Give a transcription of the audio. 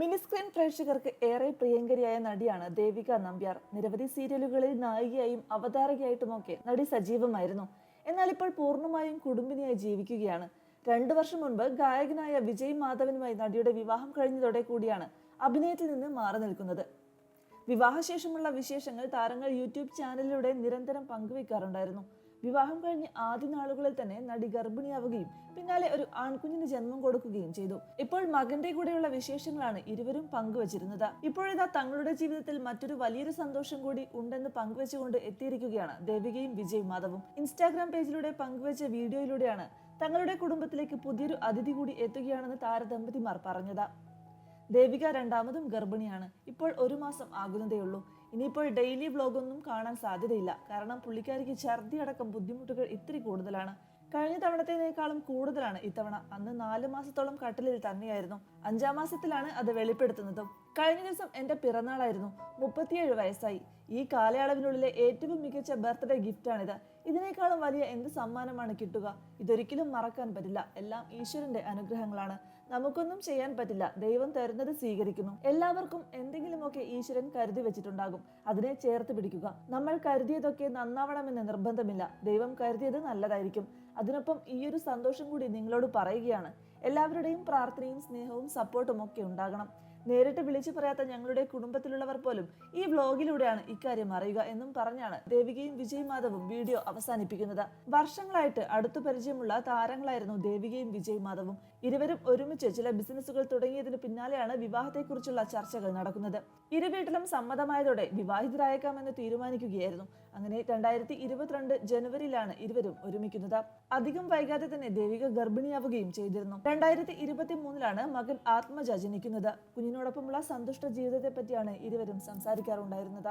Mini screen പ്രേക്ഷകർക്ക് ഏറെ പ്രിയങ്കരിയായ നടിയാണ് ദേവിക നമ്പ്യാർ. നിരവധി സീരിയലുകളിൽ നായികയായും അവതാരകയായിട്ടുമൊക്കെ നടി സജീവമായിരുന്നു. എന്നാൽ ഇപ്പോൾ പൂർണമായും കുടുംബിനിയായി ജീവിക്കുകയാണ്. രണ്ടു വർഷം മുൻപ് ഗായകനായ വിജയ് മാധവനുമായി നടിയുടെ വിവാഹം കഴിഞ്ഞതോടെ കൂടിയാണ് അഭിനയത്തിൽ നിന്ന് മാറി നിൽക്കുന്നത്. വിവാഹശേഷമുള്ള വിശേഷങ്ങൾ താരങ്ങൾ യൂട്യൂബ് ചാനലിലൂടെ നിരന്തരം പങ്കുവെക്കാറുണ്ടായിരുന്നു. വിവാഹം കഴിഞ്ഞ ആദ്യ നാളുകളിൽ തന്നെ നടി ഗർഭിണിയാവുകയും പിന്നാലെ ഒരു ആൺകുഞ്ഞിന് ജന്മം കൊടുക്കുകയും ചെയ്തു. ഇപ്പോൾ മകന്റെ കൂടെയുള്ള വിശേഷങ്ങളാണ് ഇരുവരും പങ്കുവച്ചിരുന്നത്. ഇപ്പോഴിതാ തങ്ങളുടെ ജീവിതത്തിൽ മറ്റൊരു വലിയൊരു സന്തോഷം കൂടി ഉണ്ടെന്ന് പങ്കുവെച്ചുകൊണ്ട് എത്തിയിരിക്കുകയാണ് ദേവികയും വിജയ് മാധവും. ഇൻസ്റ്റാഗ്രാം പേജിലൂടെ പങ്കുവച്ച വീഡിയോയിലൂടെയാണ് തങ്ങളുടെ കുടുംബത്തിലേക്ക് പുതിയൊരു അതിഥി കൂടി എത്തുകയാണെന്ന് താരദമ്പതിമാർ പറഞ്ഞത്. ദേവിക രണ്ടാമതും ഗർഭിണിയാണ്. ഇപ്പോൾ ഒരു മാസം ആകുന്നതേയുള്ളൂ. ഇനിയിപ്പോൾ ഡെയിലി വ്ളോഗൊന്നും കാണാൻ സാധ്യതയില്ല. കാരണം പുള്ളിക്കാരിക്ക് ഛർദി അടക്കം ബുദ്ധിമുട്ടുകൾ ഇത്തിരി കൂടുതലാണ്. കഴിഞ്ഞ തവണത്തേനേക്കാളും കൂടുതലാണ് ഇത്തവണ. അന്ന് നാല് മാസത്തോളം കട്ടിലിൽ തന്നെയായിരുന്നു. അഞ്ചാം മാസത്തിലാണ് അത് വെളിപ്പെടുത്തുന്നതും. കഴിഞ്ഞ ദിവസം എന്റെ പിറന്നാളായിരുന്നു. മുപ്പത്തിയേഴ് വയസ്സായി. ഈ കാലയളവിനുള്ളിലെ ഏറ്റവും മികച്ച ബർത്ത്ഡേ ഗിഫ്റ്റാണിത് ഇതിനേക്കാളും വലിയ എന്ത് സമ്മാനമാണ് കിട്ടുക? ഇതൊരിക്കലും മറക്കാൻ പറ്റില്ല. എല്ലാം ഈശ്വരന്റെ അനുഗ്രഹങ്ങളാണ്. നമുക്കൊന്നും ചെയ്യാൻ പറ്റില്ല. ദൈവം തരുന്നത് സ്വീകരിക്കുന്നു. എല്ലാവർക്കും എന്തെങ്കിലുമൊക്കെ ഈശ്വരൻ കരുതി വെച്ചിട്ടുണ്ടാകും. അതിനെ ചേർത്ത് പിടിക്കുക. നമ്മൾ കരുതിയതൊക്കെ നന്നാവണമെന്ന് നിർബന്ധമില്ല. ദൈവം കരുതിയത് നല്ലതായിരിക്കും. അതിനൊപ്പം ഈ ഒരു സന്തോഷം കൂടി നിങ്ങളോട് പറയുകയാണ്. എല്ലാവരുടെയും പ്രാർത്ഥനയും സ്നേഹവും സപ്പോർട്ടും ഒക്കെ ഉണ്ടാകണം. നേരിട്ട് വിളിച്ചു പറയാത്ത ഞങ്ങളുടെ കുടുംബത്തിലുള്ളവർ പോലും ഈ വ്ലോഗിലൂടെയാണ് ഇക്കാര്യം അറിയുക എന്നും പറഞ്ഞാണ് ദേവികയും വിജയ് മാധവും വീഡിയോ അവസാനിപ്പിക്കുന്നത്. വർഷങ്ങളായിട്ട് അടുത്തു പരിചയമുള്ള താരങ്ങളായിരുന്നു ദേവികയും വിജയ് മാധവും. ഇരുവരും ഒരുമിച്ച് ചില ബിസിനസ്സുകൾ തുടങ്ങിയതിന് പിന്നാലെയാണ് വിവാഹത്തെക്കുറിച്ചുള്ള ചർച്ചകൾ നടക്കുന്നത്. ഇരു വീട്ടിലും സമ്മതമായതോടെ വിവാഹിതരായേക്കാമെന്ന് തീരുമാനിക്കുകയായിരുന്നു. അങ്ങനെ രണ്ടായിരത്തി ഇരുപത്തിരണ്ട് ജനുവരിയിലാണ് ഇരുവരും ഒരുമിക്കുന്നത്. അധികം വൈകാതെ തന്നെ ദേവിക ഗർഭിണിയാവുകയും ചെയ്തിരുന്നു. രണ്ടായിരത്തി ഇരുപത്തി മൂന്നിലാണ് മകൻ ആത്മജ ജനിക്കുന്നത്. കുഞ്ഞിനോടൊപ്പമുള്ള സന്തുഷ്ട ജീവിതത്തെ പറ്റിയാണ് ഇരുവരും സംസാരിക്കാറുണ്ടായിരുന്നത്.